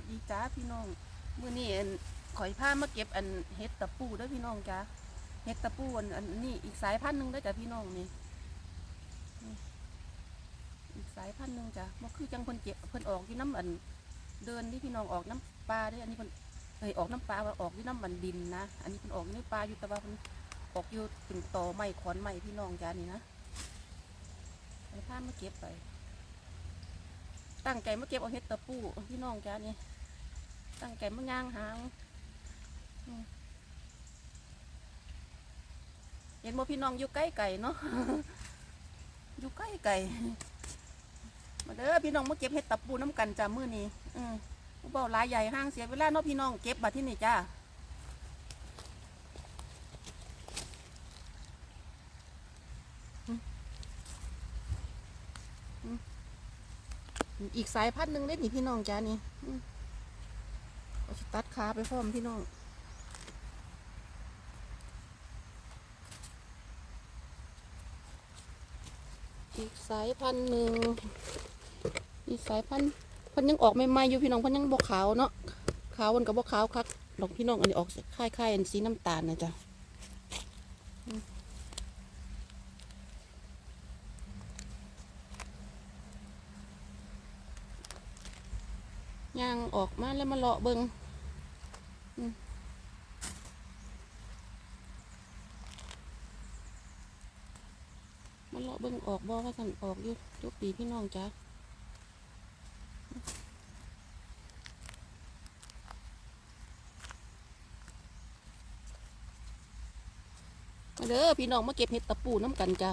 วัสดีจ้าพี่น้องมื้อนี้อันข่อยพามาเก็บอันเห็ดตะปูด้อพี่น้องจ้าเห็ดตะปูอันอันนี้อีกสายพันธุ์หนึงด้อจ้าพี่น้องนี่อีกสายพันธุ์หนึงจ้ะบ่คือจังเพิ่นเก็บเพิ่นออกอยู่น้ำอันเดินที่พี่น้องออกน้ำปลาด้ออันนี้เพิ่นเอ้ยออกน้ำปลาว่าออกอยู่น้ำมันดินนะ อันนี้เพิ่นออกอยู่ในปลาอยู่แต่ว่าเพิ่นออกอยู่เป็นตอไม้ขอนไม้พี่น้องจ้านี่นะข่อยพามาเก็บไปตั้งใจมาเก็บเอาเห็ดตะปูพี่น้องจ้านี่ ตั้งใจมาย่างหางเห็นบ่พี่น้องอยู่ใกล้ไก่เนาะอยู่ใกล้ไก่มาเด้อพี่น้องมาเก็บเห็ดตะปูน้ำกันจ้ามื้อนี้อืมผู้เบาหลายใหญ่ห้างเสียเวลาเนาะพี่น้องเก็บบัดที่นี่จ้าอีกสายพันธุ์หนึ่งเล่นนี่พี่น้องจ้านี่อื ตัดขาไปพร้อมพี่น้องอีกสายพันธุ์หนึ่งอีกสายพันธุ์พันยังออกใหม่ๆอยู่พี่น้องพันยังบกขาวเนาะขาวมันกับบกขาวคักดอกพี่น้องอันนี้ออกคล้ายๆอันสีน้ำตาลนะจ๊ะย่างออกมาแล้วมาเลาะเบิง มมาเลาะเบิงออกบ่ว่าสันออกอยู่ทุกปีพี่น้องจ้ะมาเด้อพี่น้องมาเก็บเห็ดตะปูน้ำกันจ้ะ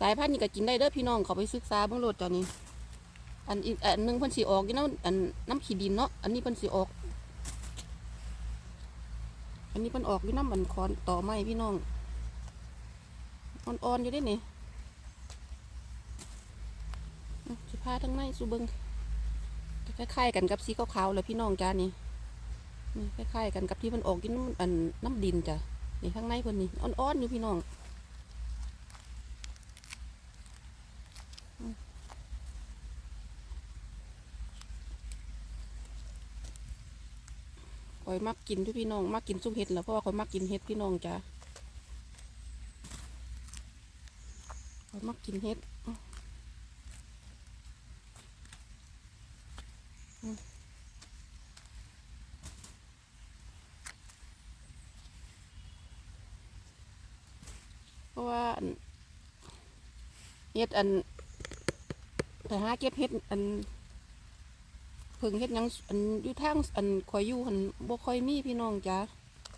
สายพันธุ์นี่ก็กินได้เด้อพี่น้องเขาไปศึกษาเบื้องโลดจ้ะนี่ อันอีกอันหนึ่งเพิ่นสีออกอยู่น้ำอันน้ำขี้ดินเนาะอันนี้เพิ่นสีออก อันนี้เพิ่นออกอยู่น้ำมันคอนต่อไม้พี่น้องอ่อนๆอยู่ได้นี่อื้อสิพาทั้งในสูเบิงคล้ายๆกันกับสีขาวๆเลยพี่น้องจ้านี่นี่คล้ายๆกันกับที่มันออกอยู่น้ำอันน้ำดินจ้ะนี่ข้างในเพิ่นนี่อ่อนๆอยู่พี่น้อง อยมักกินทุกพี่น้องมักกินซุปเห็ดแหล้วเพราะว่าข่อยมักกินเห็ดพี่น้องจ้ะข่อยมักกินเห็ดเพราะว่าเห็ดอันแต่หาเก็บเห็ดอัน พิ่งเฮ็ดหยังอันอยู่ทางอันข่อยอยู่หันบ่ค่อยมีพี่น้องจ้ะ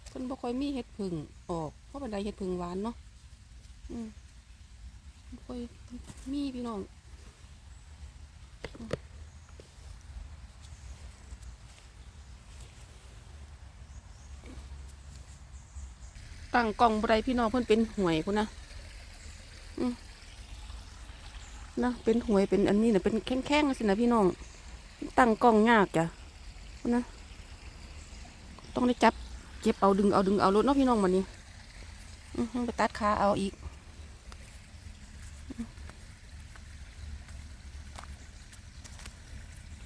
เพิ่นบ่ค่อยมีเฮ็ดผึ่งออกเพราะบันไดเฮ็ดผึ่งหวานเนาะอืมบ่ค่อยมีพี่น้องตั้งกล้องบไดพี่น้องเพิ่นเป็นหวยพุ่นะอืมนะเป็นหวยเป็นอันนี้นะเป็นแข้งๆจังซี่นะพี่น้อง ตั้งกล้องยากจ้ะนะ ต้องได้จับเก็บเอาดึงเอาดึงเอารถเนาะพี่น้องมันนี้อื้อหือไปตัดขาเอาอีก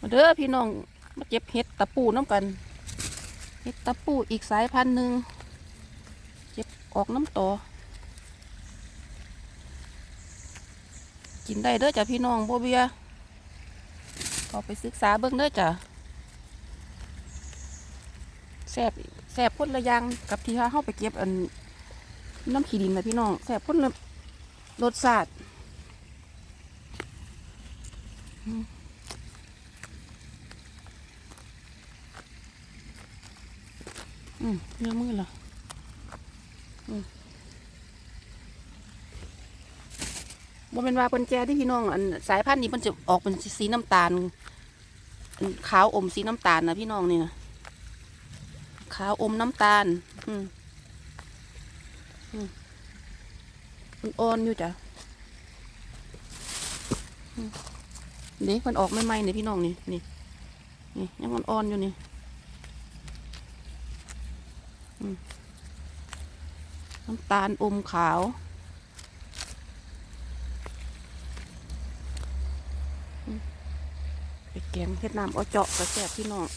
มาเด้อพี่น้องมาเก็บเห็ดตะปูน้ำกันเห็ดตะปูอีกสายพันธุ์หนึ่งเก็บออกน้ำต่อกินได้เด้อจ้ะพี่น้องโบเบีย ก็ไปศึกษาเบิ่งเด้อจ้ะแซ่บแซ่บพ่นละยางกับที่เฮาไปเก็บอันน้ำขี้ดินนะพี่น้องแซ่บพ่นละรสชาติอืมเนื้อมือเหรออืม บ่เป็นว่าเปิ้นแจที่พี่น้องอันสายพันธุ์นี้เพิ่นจะออกเป็นสีน้ำตาลขาวอมสีน้ำตาลนะพี่น้องนี่นะขาวอมน้ำตาล อืมอ่อนอยู่จ้ะอืมเด็กมันออกไม่ไหมเนี่ยพี่น้องนี่นี่นี่ยังมันอ่อนอยู่นี่น้ำตาลอมขาวอืม แกงเฮ็ดน้ำเอาเจาะกระแสบพี่น้อง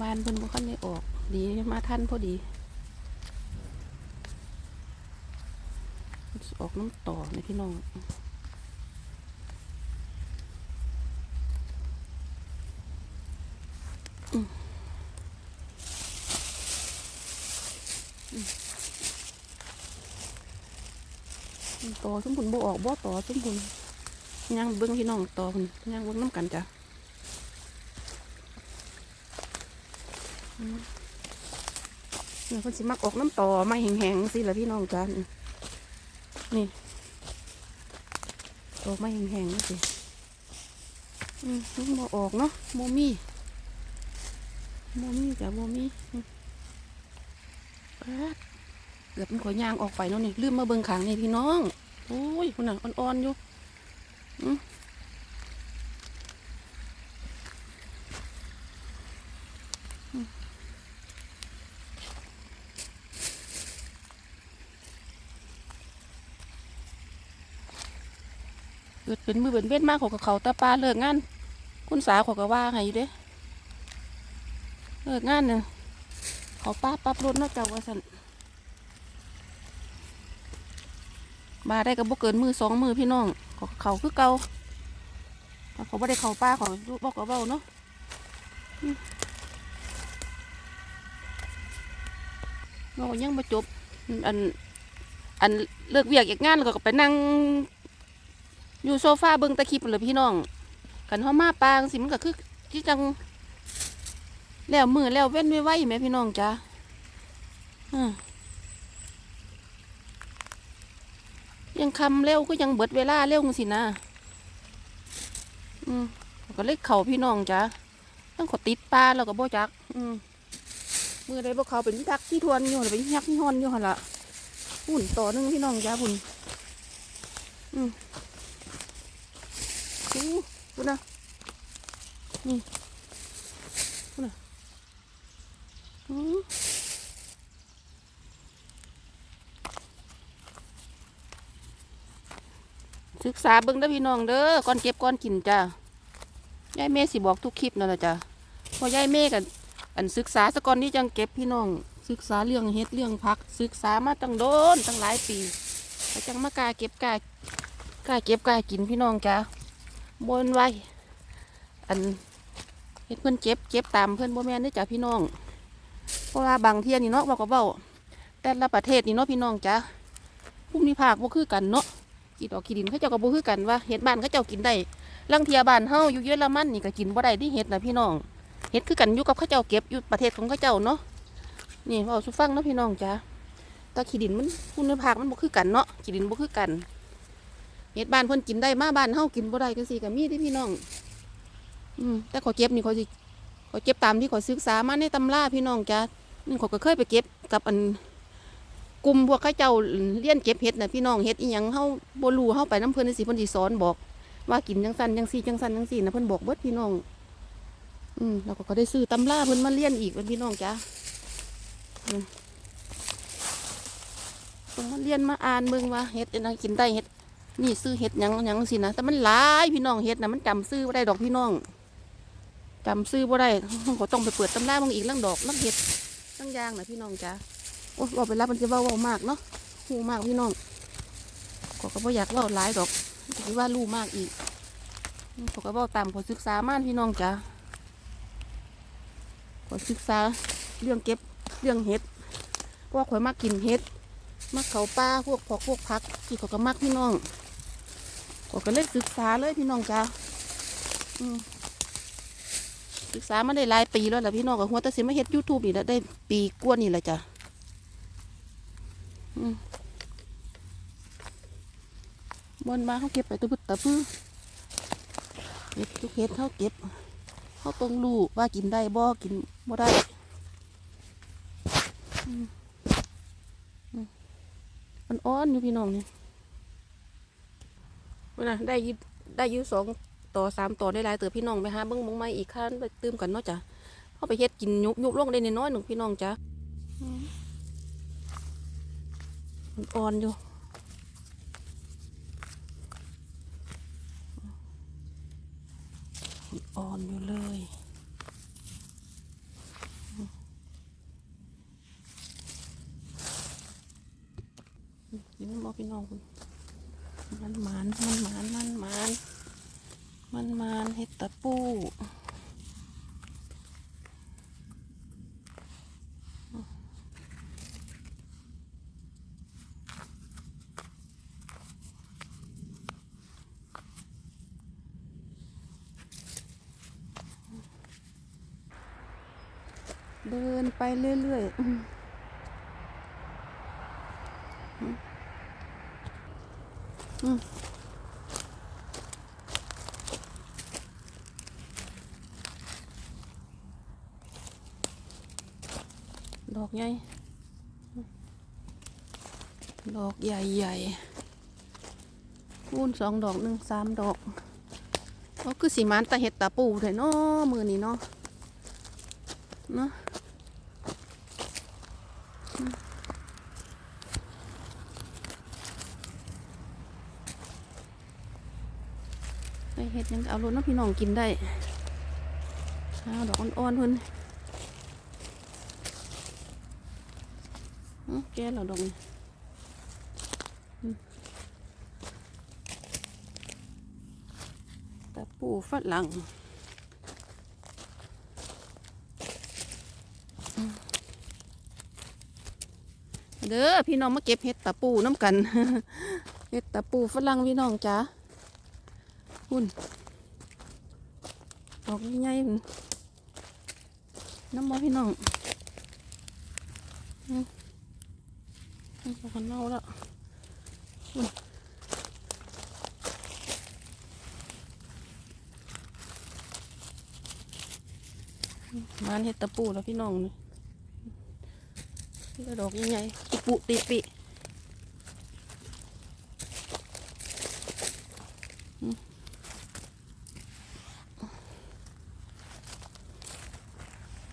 บ้านเพิ่นบ่คันได้ออก ดีมาทันพอดี ออกน้ำต่อในพี่น้องอืมอืม ต่อสมบุญบ่ออกบ่ต่อสมบุญย่างเบิ่งพี่น้องต่อเพิ่นย่างเบิ่งน้ำกันจ้ะเนี่ยเพิ่นสิมักออกน้ำต่อไม้แห้งๆสิละพี่น้องกันนี่ออกไม้แห้งๆนี่สิอืมมันบ่ออกเนาะโมมี่โมมี่จ้ะโมมี่อืมป๊าด เกือบมันขอยยางออกไปเนาะนี่ลืมมาเบิ่งขางนี่พี่น้องโอ้ยคุณน่ะอ่อนๆอยู่อืมเกิดเป็นมือเป็นเวทมากของเขาตาปลาเลิกงาน คุณสาวเขอยก็ว่าให้อยู่เด้เลิกงานเนี่ยเขาป้าปั๊บรถนาะเจ้าว่าสัน มาได้ก็บ่เกินมือสองมือพี่น้องเขาเขาคือเกาเขาบ่ได้เขาป้าเขาบอกก็เบาเนาะเรายังมาจบ อัน อันเลิกเวียกจากงานแล้วก็ไปนั่ง อยู่โซฟาเบิ่งตะคลิปเลยพี่น้อง กันเฮามาปางสิมันก็คือที่จัง แล้วมือแล้วเว้นไว้ไว้แม่พี่น้องจ้าอืม ยังคำเร็วก็ยังเบิดเวลาเร็วจังสินะอืมก็เลยเขาพี่น้องจ้าต้องขอติดปลาแล้วก็บ่จัก อืมมือใดบ่เขาเป็นทักที่ทวนอยู่หรือเป็นยักที่ฮอนอยู่หั่นละหุ่นต่อหนึงพี่น้องจ้าหุ่นอืมโอ้คุณนะนี่คุณนะอือ ศึกษาเบิ่งเด้อพี่น้องเด้อก่อนเก็บก่อนกินจ้ายายเมย์สิบอกทุกคลิปนั่นแหละจ้ะเพอยายเมย์กันอันศึกษาสะก่อนนี่จังเก็บพี่น้อง ศึกษาเรื่องเฮ็ดเรื่องพัก ศึกษามาตั้งโดนตั้งหลายปีแล้วจังมากาเก็บกากาเก็บกากินพี่น้องจ้าบนไว้ อันเฮ็ดเพื่อนเก็บเก็บตามเพื่อนบ่แม่นเด้จ้ะพี่น้อง เพราะว่าบางเที่ยนี่เนาะบอกก็เบ้าแต่ละประเทศนี่เนาะพี่น้องจ้ะภูมิภาคบ่คือกันเนาะ กินออกกินดินเขาเจ้าก็บ่คือกันว่าเฮ็ดบ้านเขาเจ้ากินได้ลังเทียบ้านเฮาอยู่เยอรมันนี่ก็กินบ่ได้ที่เฮ็ดนะพี่น้องเฮ็ดคือกันอยู่กับเขาเจ้าเก็บอยู่ประเทศของเขาเจ้าเนาะนี่เว้าสู่ฟังเนาะพี่น้องจ้ะแต่ขี้ดินมันภูมิภาคมันบ่คือกันเนาะขี้ดินบ่คือกันเฮ็ดบ้านเพิ่นกินได้มาบ้านเฮากินบ่ได้จังซี่ก็มีเด้พี่น้อง อืมแต่ขอเก็บนี่ขอสิขอเก็บตามที่ขอศึกษามาในตำราพี่น้องจ้ะนี่ขอก็เคยไปเก็บกับอัน กลุ่มพวกเขาเจ้าเลี้ยนเก็บเห็ดนะพี่น้องเฮ็ดอีหยังเฮาบ่รู้เฮาไปน้ำเพิ่นจังซี่เพิ่นสิสอนบอก ว่ากินจังซั่นจังซี่จังซั่นจังซี่นะเพิ่นบอกเบิดพี่น้อง อืมแล้วก็ก็ได้ซื้อตำราเพิ่นมาเลี้ยนอีกเป็นพี่น้องจ้ะอืมเพิ่นมาเลี้ยนมาอ่านเบิ่งว่าเฮ็ดอันนั้นกินได้เฮ็ดนี่ซื้อเห็ดหยังหยังสินะแต่มันหลายพี่น้องเห็ดนะมันจำซื้อบ่ได้ดอกพี่น้องจำซื้อบ่ได้ก็ต้องไปเปิดตำราบางอีกลังดอกลังเห็ดลังยางนะพี่น้องจ้า อ้ยบอกไปรับมันจะเว้าเว้ามากเนาะหูมากพี่น้องก็ก็บ่อยากเว้าหลายดอกคิดว่ารู้มากอีกขอยก็เว้าตามขอศึกษามานพี่น้องจ้าขอศึกษาเรื่องเก็บเรื่องเห็ดเพราะว่าข่อยมักกินเห็ดมักเขาปลาพวกพอกพวกพักที่ขาก็มักพี่น้องก็ก็เลยศึกษาเลยพี่น้องจ้าอืมศึกษามาได้หลายปีแล้วแหละพี่น้องกับหัวแตะสิมาเฮ็ดยูทูบนี่แหละได้ปีกว่านี่แหละจ้ะ บนมาเขาเก็บไปตัวพึ่ตะพื้เฮ็ดทุกเฮ็ดเขาเก็บเขาต้องรู้ว่ากินได้บ่กินบ่ได้มันอ่อนอยู่พี่น้องเนี่เวลาได้ยิได้อยืสองต่อสามต่อได้หลายเติบพี่น้องไปหาเบิ้งมงไม้อีกขั้นไปตืมกันเนาะจ้ะเขาไปเฮ็ดกินยุกยุกลงได้น้อยหนึ่งพี่น้องจ้ะ อ่อนอยู่ อ่อนอยู่เลยกินบอกพี่น้องคุณมันหมานมันหมานมันหมานมันหมานเห็ดตะปู เดินไป เรื่อยๆอืมดอกใหญ่ ดอกใหญ่ๆคูณสองดอกหนึ่งสามดอกก็คือสีมันตาเห็ดตาปูเลยเนาะมือนี้เนาะเนาะ ไปเห็ดห ยังเอารถน้ำพี่น้องกินได้เอาดอกอ่อนๆเพิ่นแก่แล้วดอกนี่อืมตะปูฝรั่งเด้อพี่น้องมาเก็บเห็ดตะปูน้ำกัน เห็ดตะปูฝรั่งพี่น้องจ้า คุณดอกใหญ่ๆน้ำมอพี่น้องอืมอืมดอกกันเน่าแล้วคุณมานเห็ดตะปูแล้วพี่น้องนี่นี่ก็ดอกใหญ่ๆติปุติปิ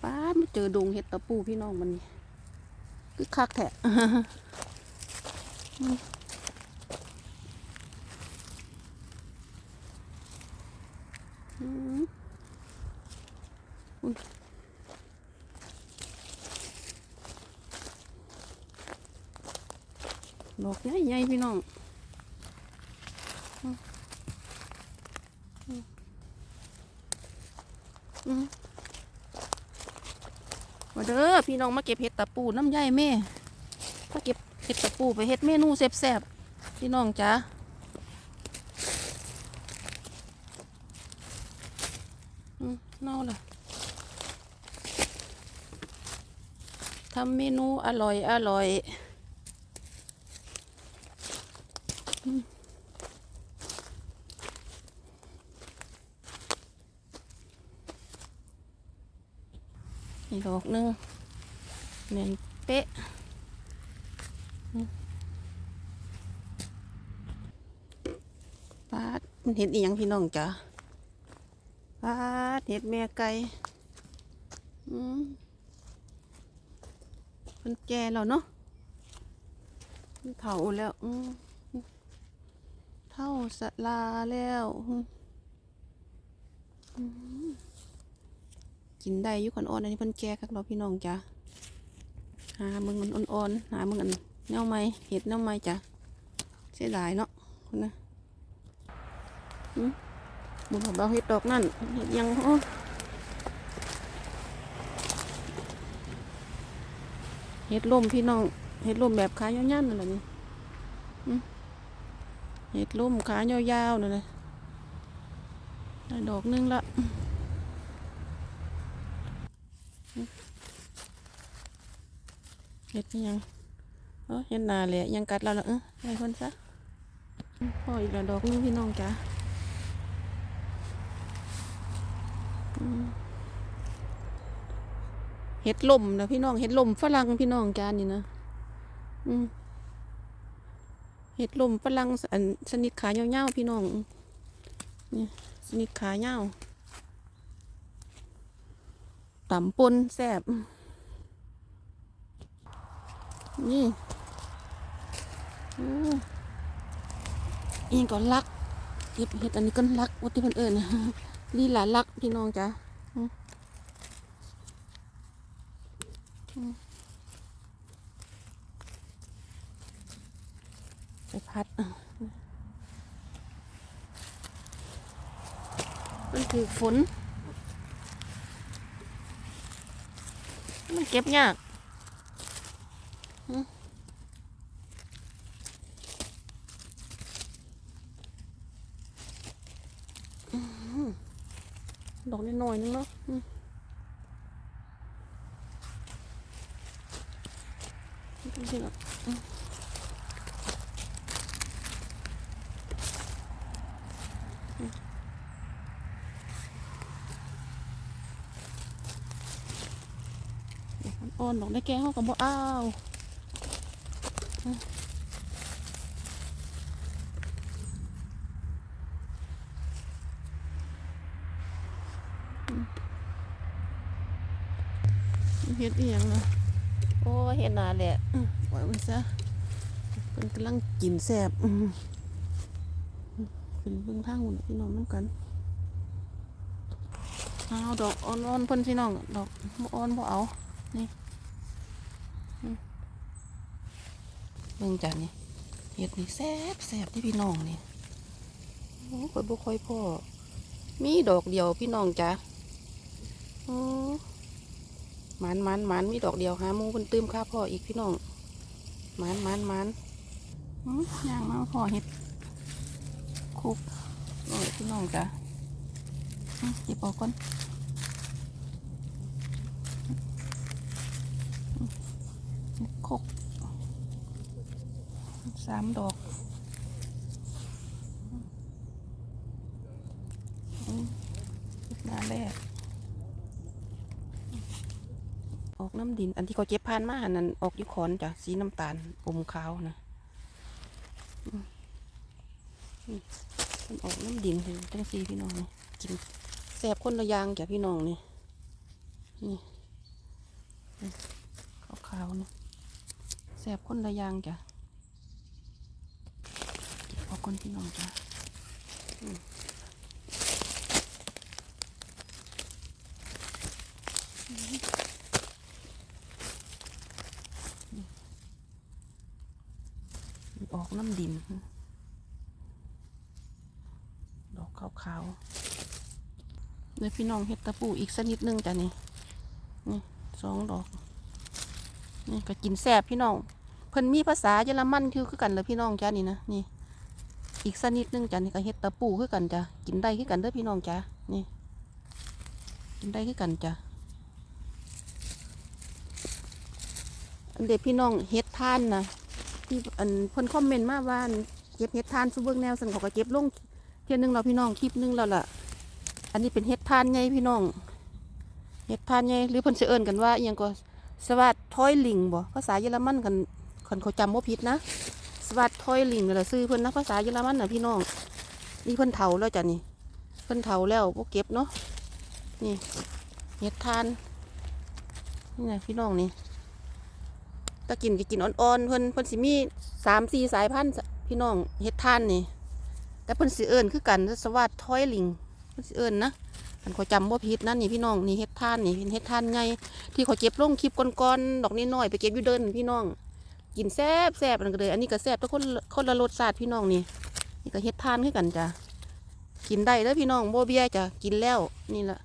ป้าดมาเจอดงเห็ดตะปูพี่น้องมันนี่คือคักแท้อืมอืมอุ๊ยดอกใหญ่ๆพี่น้องอืมอืมอืม มา เด้อพี่น้องมาเก็บเห็ดตะปูน้ำใยแม่มาเก็บเห็ดตะปูไปเห็ดเมนูแซ่บๆพี่น้องจ้าอืมเน่าละทำเมนูอร่อยอร่อย อีกดอกหนึงเหมือนเป๊ะปาดมันเห็นอีหยังพี่น้องจ้ะปาดเห็ดแม่ไก่อืมมันแก่แล้วเนาะมันเผาแล้วอืมเท่าสะลาแล้วอืม กินได้อยุคนอ่อนอันนี้เพิ่นแก่คักเราพี่น้องจ้ะหามึงมันอ่อนๆหามึงอันแนวไม้เห็ดแนวไม้จ้ะเสียดายเนาะคนนะมบุญของเราเห็ดดอกนั่นเห็ดยังโอ้เห็ดลมพี่น้องเห็ดลมแบบขายาวๆนั่นแหละนี่เห็ดลมขายาวๆนั่นเลยดอกหนึงละ เห็ดยังเออเห็ดนาเลยยังกัดเราละเออให้คนซะอืมพออีกแล้วดอกนึงพี่น้องจ้ะเห็ดลมนะพี่น้องเห็ดลมฝรั่งพี่น้องจ้านี่นะอืมเห็ดลมฝรั่งอันชนิดขายาวๆพี่น้องนี่ชนิดขายาวต่ำปนแซ่บ นี่อีกก็ลักเก็บเห็ดอันนี้ก็ลักวัดที่เพิ่นเอิญลีหลาลักพี่น้องจ้ะไปพัดมันถือฝน มันเก็บยาก ดอกนิดหน่อยนึงเนาะอืมดูสิเนาะอืมอืมดอกมันอ่อนดอกได้แกงเขากับบ่อ้าวอืม เฮ็ดอีหยังเนาะโอ้เฮ็ดนานแหละอืมปล่อยมันซะเพิ่นกำลังกินแซ่บอืมอืมขึ้นเบิ่งทางหุ่นพี่น้องนำกันเอาดอกอ่อนๆเพิ่นพี่น้องดอกบ่อ่อนบ่เอานี่อืม เบิ่งจ้ะนี่เห็ดนี่แซ่บแซ่บที่พี่น้องนี่โอ้ข่อยบ่ค่อยพอมีดอกเดียวพี่น้องจ้ะโอ้หมันมันมันมีดอกเดียวหามูเพิ่นตื้มค่าพ่ออีกพี่น้องมันมันมันอืมย่างมาพ่อเห็ดคุกโอ้ยพี่น้องจ้ะอืมเก็บออกก่อนคก สามดอกมหน้าแรกออกน้ำดิน อันที่เขาเจ็บพานมาอันนั้นออกยุคอนจ้ะสีน้ำตาลอมขาวนะอืมอืมมันออกน้ำดินเห็นจังสีพี่น้องนี่กินแสบคนละอยางจ้ะพี่น้องนี่นี่ขาวๆนี่แสบคนละอยางจ้ะเก็บเอา คนพี่น้องจ้ะอืมอืมอกน้ำดิน ดอกขาวๆเลยพี่น้องเห็ดตะปูอีกสักนิดนึงจ้ะนี่ นี่สองดอก นี่ก็กินแซ่บพี่น้อง เพิ่นมีภาษาเยอรมันคือคือกันเลยพี่น้องจ้านี่นะ นี่ อีกสักนิดนึงจ้ะนี่ก็เฮ็ดตะปูคือกันจ้ะกินได้คือกันเด้อพี่น้องจ้านี่ กินได้คือกันจ้ะอันเด็กพี่น้องเฮ็ดทานนะที่อันเพิ่นคอมเมนต์มาว่าเก็บเฮ็ดทานซูเบิ้งแนวสันเขาก็เก็บลงเที่ยหนึงเราพี่น้องคลิปหนึงแล้วล่ะ อันนี้เป็นเฮ็ดทานไงพี่น้องเฮ็ดทานไงหรือเพิ่นสิเอิ้นกันว่าอหยังก็สวัสดทอยลิงบ่ภาษาเยอรมันกันคนเขาจำว่าผิดนะ วัสดทอยลิงนี่แหละซื้อเพิ่นนะภาษาเยอรมันน่ะพี่น้อง นี่เพิ่นเฒ่าแล้วจ้ะนี่ เพิ่นเฒ่าแล้วพวกเก็บเนาะ นี่เห็ดทาน นี่ไงพี่น้องนี่ตะกินก็กินอ่อนๆ เพิ่นเพิ่นสิมีสามสี่สายพันธุ์พี่น้องเห็ดทานนี่ แต่เพิ่นสิเอิ้นคือกันสวัสดทอยลิงเพิ่นสิเอิ้นะคันขาจำว่าผิดนั่นนี่พี่น้องนี่เห็ดทานนี่เป็นเห็ดทานไงที่ขาเก็บลงคลิปก่อนๆดอกนี้น้อยๆไปเก็บอยู่เดินพี่น้อง กินแซ่บแซ่บนั่นก็เลยอันนี้ก็แซ่บทุกคนคนละรสชาติพี่น้องนี่นี่ก็เฮ็ดทานคือกันจ้ะกินได้เด้อพี่น้องโบเบียจ้ะกินแล้วนี่ละ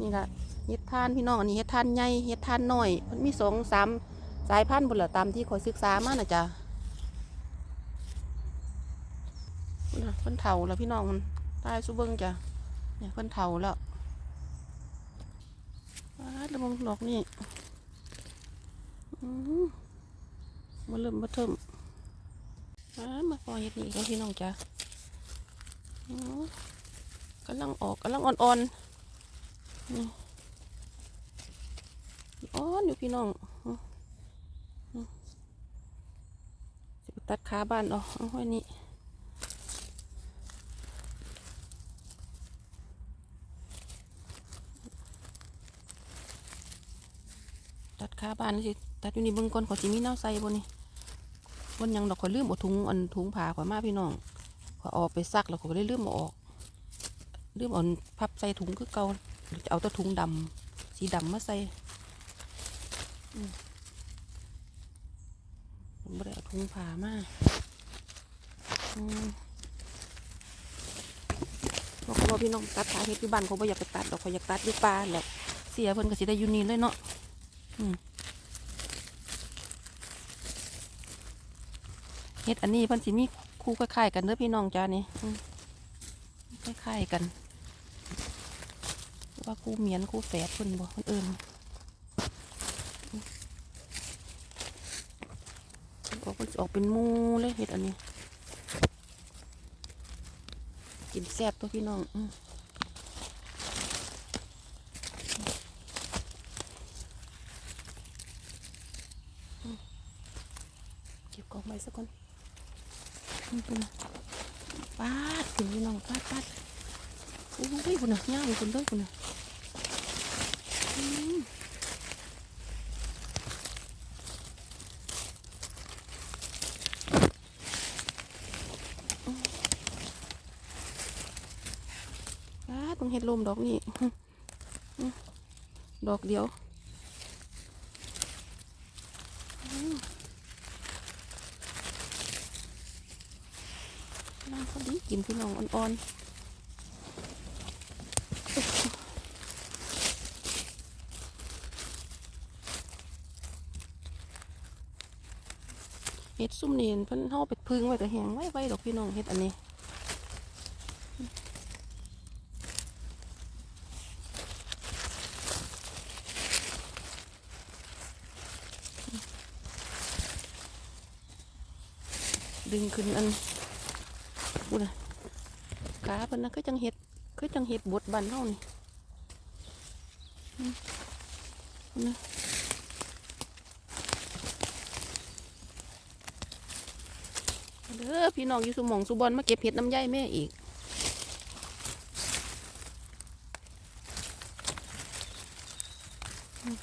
นี่ละเฮ็ดทานพี่น้องอันนี้เฮ็ดทานใหญ่เฮ็ดทานน้อยมันมีสองสามสายพันธุ์บนละตามที่คอยศึกษามานะจ้ะนะเพิ่นเฒ่าแล้วพี่น้องมันตายสุเบิงจ้ะเนี่ยเพิ่นเฒ่าแล้วว้าระวังดอกนี่อืม มาเริ่มมาเทิมว้ามาพอเห็ดนี่ก็พี่น้องจ้ะกำลังออกกำลังอ่อนๆอ่อนอยู่พี่น้องอืมอืมสิไปตัดขาบ้านออกเอาไว้นี่ตัดขาบ้านสิตัดอยู่นี่เบิ่งก่อนขอยสิมีแนวใส่บ่นี่ บนยังดอกขอยลืมเอาถุงอันถุงผ้าขอยมาพี่น้องขอยออกไปซักแล้วขอยก็เลยลืมเอาออกลืมเอ่อนพับใส่ถุงคือเก่าจะเอาตัวถุงดำสีดำมาใส่ผมไม่ได้เอาถุงผ้ามาบอกว่าพี่น้องตัดขาเฮ็ดที่บ้านเขาบ่อยากไปตัดดอกเขาอยากตัดด้วยปลาแหละเสียเพิ่นก็สิได้อยู่นี่เลยเนาะอืม เฮ็ดอันนี้เพิ่นสิมีคู่คล้ายๆกันเด้อพี่น้องจ้านี่คล้ายๆกัน ว่าคู่เหมียนคู่แฝดเพิ่นบ่คนอื่นออกเพิ่นออกเป็นมูเลยเห็ดอันนี้ กินแซ่บตัวพี่น้องอือเก็บกองไว้สักคน อืมพุ่นน่ะปาดถึงพี่น้องปาดปาดโอ้ยคุณน่ะย่างคุณด้วยคุณน่ะอืมอ้าต้องเห็ดลมดอกนี่อืมดอกเดียวอืมน่าเขาดีกิน พี่น้องอ่อนๆเห็ดซุ่มนี่เพิ่นเฮาไปพึ่งไว้แต่แหงไว้ไว้ดอกพี่น้องเห็ดอันนี้ดึงขึ้นอันบุนะ ขาเพิ่นนะคือจังเห็ดคือจังเห็ดบดบันเท่านี่นะเด้อพี่น้องอยู่สุมองสุบอลมาเก็บเห็ดน้ำย่ายแม่อีกอืม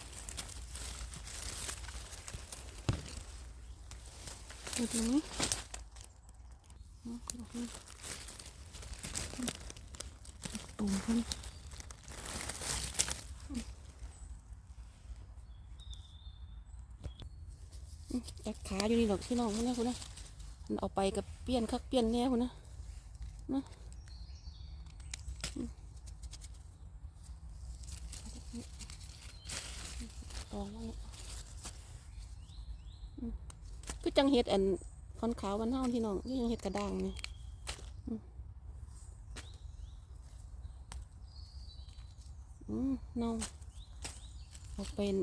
เห็ดนี้ ตุ่มเพิ่นจักขาอยู่นี่ดอก พี่น้องคุณนะคุณนะมันเอาไปกับเปี้ยนคักเปี้ยนแน่คุณนะนะตองไว้อืมคือจังเห็ดอันคอนขาววันเฮาพี่น้องคือจังเห็ดกระด้างเนี่ยอืมน้องเอาเป็น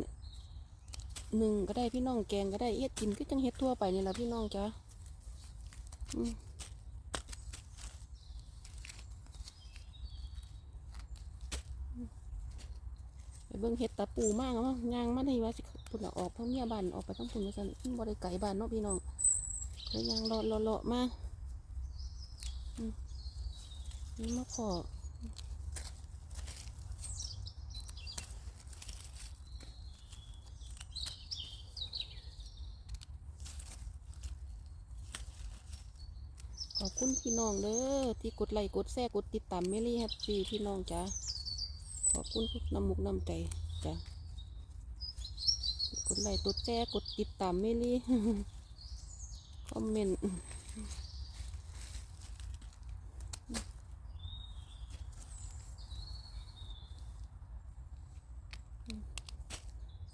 หนึ่งก็ได้พี่น้องแกงก็ได้เฮ็ดกินก็จังเฮ็ดทั่วไปนี่แหละพี่น้องจ้ะไปเบิ่งเฮ็ดตาปูมากมั้งย่างมาได้ว่าสิพุ่นออกเพราะเมียบ้านออกไปทั้งพุ่นว่าซั่นบ่ได้ไกลบ้านเนาะพี่น้องแล้วย่างเลาะเลาะมาอืมนี่มาขอ ขอบคุณพี่น้องเด้อที่กดไลค์กดแชร์กดติดตามเมลี่แฮปปี้พี่น้องจ้าขอบคุณทุกน้ำมุกน้ำใจจ้ากดไลค์กดแชร์กดติดตามเมลี่คอมเมนต์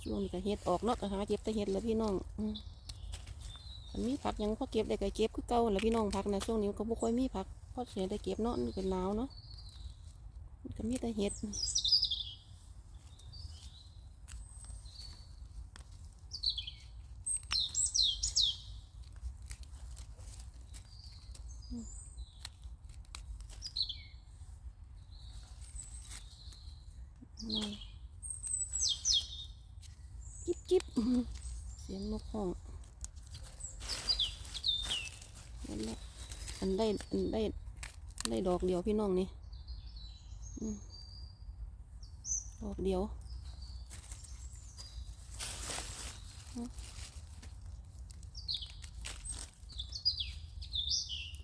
ช่วงนี้ก็เฮ็ดออกเนาะก็หาเก็บแต่เฮ็ดแล้วพี่น้อง อันมีผักยังพอเก็บได้ก็เก็บคือเก่าแล้วพี่น้องผักนะช่วงนี้ก็บ่ค่อยมีผักพราะเสียได้เก็บเนาะมันเป็นหนาวเนาะมันก็มีแต่เห็ดจิ๊บจิ๊บเสียงนกห้อง นั่นแหละ อันได้อันได้ได้ดอกเดียวพี่น้องนี่อดอกเดียว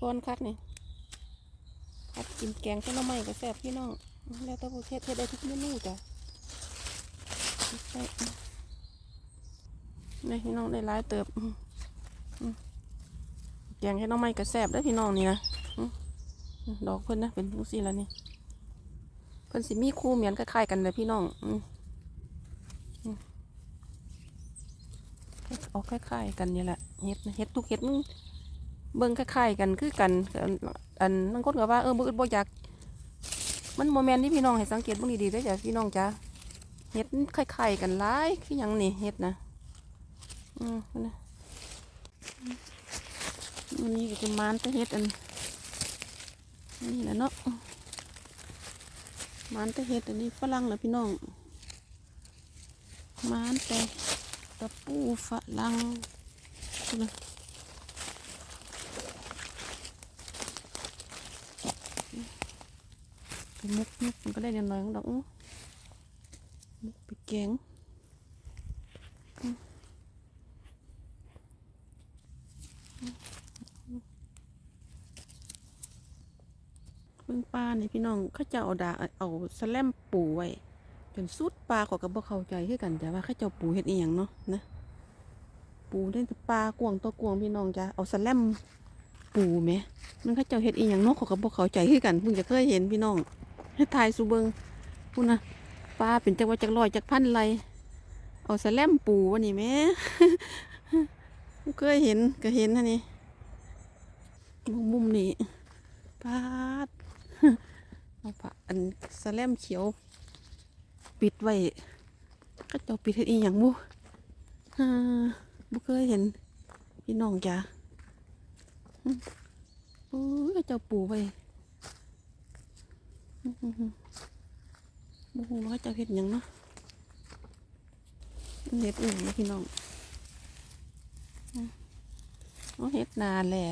ก้อนคักนี่คัดกินแกงเส้นหน่อไม้ก็แซ่บพี่น้อง แล้วแต่ประเทศเทศได้ทุกเมนูจ้ะในี่พี่น้องได้หลายเติบ แกงเส้นหน่อไม้ก็แซบได้พี่น้องนี่นะดอกเพิ่นนะเป็นลูกซี่แล้วนี่เพิ่นสิมีคู่เหมือนคล้ายๆกันเลยพี่น้องอืมอืมออกคล้ายๆกันนี่แหละเฮ็ดนะเฮ็ดทุกเฮ็ดมันเบิ่งคล้ายๆกันคือกัน อันอันนั่งคนก็ว่าเออบ่อึดบ่อยากมันโมเมนต์ที่พี่น้องให้สังเกตเบ้างดีๆได้จ้ะพี่น้องจ้ะเฮ็ดคล้ายๆกันหลายคือหยังนี่เฮ็ดนะอืมนั่นนะ อืมอันนี้ก็จะมานต่เฮ็ดอันนี่แหละเนาะมานต่เฮ็ดอันนี้ฝรั่งเหรอพี่น้องมานแต่ตะปูฝรั่งนะมุกมุกมันก็ได้เดียวน้อยของดอกมุกไปแกงอืม เบิ่งปลานี่พี่น้องเขาเจ้าเอาดาเอาสแลมปูไว้จนสุดปลาขอกับบ่เข้าใจคือกันแต่ว่าเขาเจ้าปูเฮ็ดอีหยังเนาะนะปูได้ปลากวางตัวกวางพี่น้องจ้ะเอาสแลมปูไหมมันเขาเจ้าเฮ็ดอีหยังเนกเขาก็บ่เข้าใจคือกันเพิ่งจะเคยเห็นพี่น้องให้ทายสูเบิงพูดนะปลาเป็นจักว่าจักร้อยจักพันไรเอาสแลมปูวะนี่แม่เคยเห็นก็เห็นนะนี่มุมมุมนี้ปาด เอาผ้าอันสแลมเขียว ปิดไว้เขาเจ้าปิดเฮ็ดอีหยังบุอ่าบ่เคยเห็น พี่น้องจ้ะอืมโอ้ยเจ้าปูไปอืมอืมอืมบ่ฮู้ว่าเจ้าเฮ็ดหยังเนาะเฮ็ดอีหยังนะพี่น้องอืมเอาเฮ็ดนาแหละ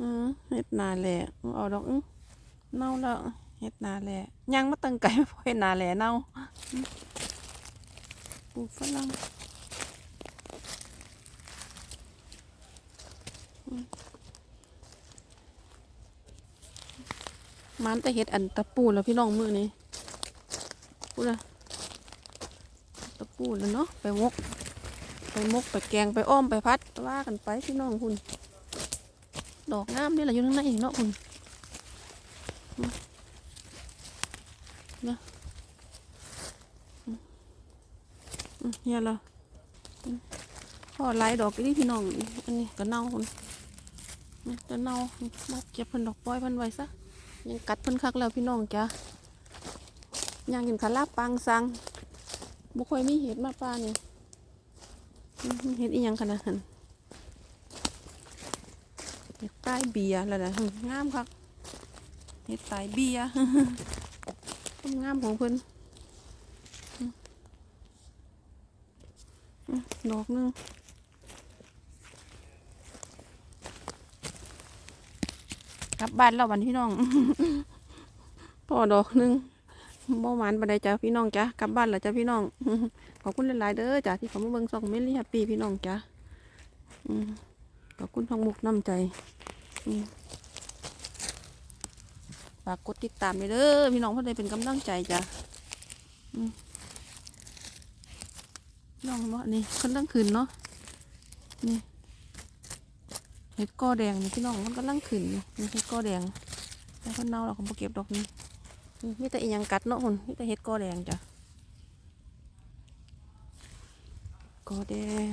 อือเฮ็ดนาแหละเอาดอกอื้อ เน่าแล้วเฮ็ดนาแหละยังมาตั้งไก่พอเฮ็ดนาแหละเน่าปลูกฝรั่งมันแต่เห็ดอันตะปูแล้วพี่น้องมือนี้พูดละตะปูแล้วเนาะไปมก ไปมกไปแกงไปอ้อมไปพัดว่ากันไปพี่น้องคุณ ดอกงามนี่แหละอยู่ข้างในเนาะคุณ นะเฮียละอืมพ่อไล่ดอกนี่พี่น้อง อันนี้ก็เน่าคุณนี่จะเน่ามาเก็บเพิ่นดอกปล่อยเพิ่นไว้ซะ ยังกัดเพิ่นคักแล้วพี่น้องจ้ะยังกินขาลาบปังสังบุคอยมีเห็ดมาป้าเนี่ยเห็ดอีหยังขนาดนั้นเห็ดใต้เบียร์แล้วนะงามคักเห็ดใต้เบียร์ ต้นงามของเพิ่นดอกหนึงกลับบ้านแล้ววันพี่น้องพอดอกหนึงบ่หวานบันไดจ้ะพี่น้องจ้ะกลับบ้านแล้วจ้ะพี่น้องขอบคุณหลายๆเด้อจ้ะที่เขามาเบิ่งซองเมลี่แฮปปี้พี่น้องจ้ะขอบคุณทางมุกน้ำใจอืากกดติดตามด้วยเด้อพี่น้องเพื่อได้เป็นกำลังใจจ้ะน้องเนาะนี่คนตั้งคืนเนาะนี่เห็ดกอแดงนี่พี่น้องมันกำลังขึ้นนี่เห็ดกอแดงแต่คนเน่าเราก็บ่เก็บดอกนี้อืมมีแต่อีหยังกัดเนาะหุ่นมีแต่เห็ดกอแดงจ้ะกอแดง